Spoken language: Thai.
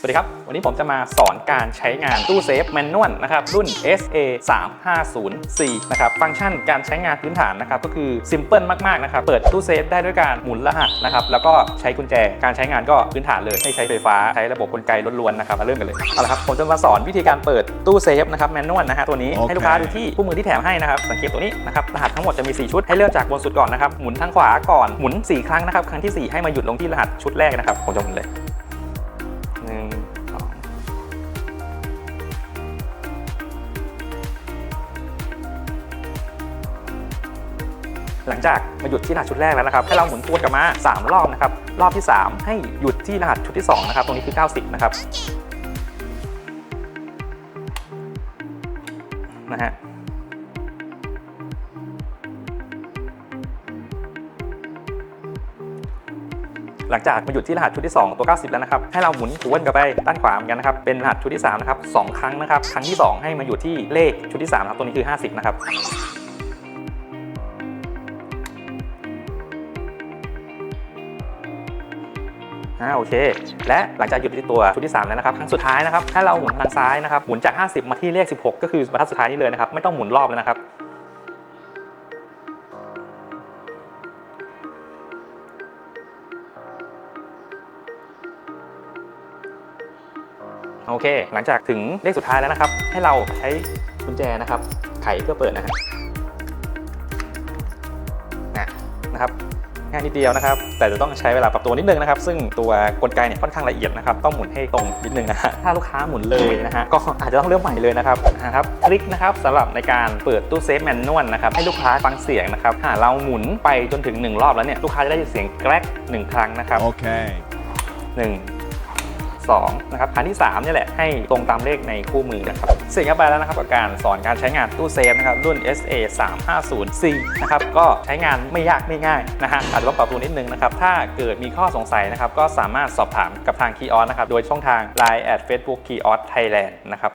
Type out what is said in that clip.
สวัสดีครับ วันนี้ผมจะมาสอนการใช้งานตู้เซฟแมนนวลนะครับรุ่น SA 3 5 0 4นะครับฟังก์ชันการใช้งานพื้นฐานนะครับก็คือซิมเพิลมากๆนะครับเปิดตู้เซฟได้ด้วยการหมุนรหัสนะครับแล้วก็ใช้กุญแจการใช้งานก็พื้นฐานเลยไม่ใช้ไฟฟ้าใช้ระบบกลไกล้วนๆนะครับมาเริ่มกันเลยเอาละครับผมจะมาสอนวิธีการเปิดตู้เซฟนะครับแมนนวลนะฮะตัวนี้โอเคให้ลูกค้าดูที่คู่มือที่แถมให้นะครับสังเกตตัวนี้นะครับรหัสทั้งหมดจะมี 4 ชุดให้เริ่มจากบนสุดก่อนนะครับหมุนทางขวาก่อนหมุน 4 ครั้งนะครับครั้งทีสี่4 ให้มาหยุดลงที่รหัสชุดแรกนะครับผมจะหมุนเลย หลังจากมาหยุดที่รหัสชุดแรกแล้วนะครับให้เราหมุนตัวกลับมา 3 รอบนะครับรอบที่ 3 ให้หยุดที่รหัสชุดที่2นะครับตรงนี้คือ 90 นะครับนะฮะหลังจากมาหยุดที่รหัสชุดที่ 2 ตัว 90 แล้วนะครับ ให้เราหมุนวนกลับไปด้านขวาเหมือนกันนะครับ เป็นรหัสชุดที่ 3 นะครับสองครั้งนะครับ ครั้งที่ 2 ให้มาอยู่ที่เลขชุดที่3ครับตรงนี้คือ 50 นะครับ อ่าโอเค และหลังจากหยุดที่ตัวชุดที่ 3 แล้วนะครับ ครั้งสุดท้ายนะครับให้เราหมุนทางซ้ายนะครับ หมุนจาก 50 มาที่เลข 16 ก็คือบรรทัดสุดท้ายนี้เลยนะครับ ไม่ต้องหมุนรอบแล้วนะครับ โอเค หลังจากถึงเลขสุดท้ายแล้วนะครับ ให้เราใช้กุญแจนะครับ ไขเพื่อเปิดนะฮะอะนะครับ ง่ายนิดเดียวนะครับ แต่จะต้องใช้เวลาปรับตัวนิดนึงนะครับ ซึ่งตัวกลไกเนี่ยค่อนข้างละเอียดนะครับ ต้องหมุนให้ตรงนิดนึงนะฮะ ถ้าลูกค้าหมุนเลยนะฮะ ก็อาจจะต้องเริ่มใหม่เลยนะครับนะครับทริคนะครับสำหรับในการเปิดตู้เซฟแมนนวลนะครับ ให้ลูกค้าฟังเสียงนะครับหากเราหมุนไปจนถึง 1 รอบแล้วเนี่ย ลูกค้าจะได้ยินเสียงแกรกหนึ่งครั้งนะครับ Okay. หนึ่ง สองนะครับอันที่3นี่แหละให้ตรงตามเลขในคู่มือนะครับเสร็จกันไปแล้วนะครับกับการสอนการใช้งานตู้เซฟนะครับรุ่น SA 3 5 0 C นะครับก็ใช้งานไม่ยากไม่ง่ายนะฮะอาจจะต้องปรับตัวนิดนึงนะครับถ้าเกิดมีข้อสงสัยนะครับก็สามารถสอบถามกับทางคีออสนะครับโดยช่องทาง Line at Facebook คีออส Thailand นะครับ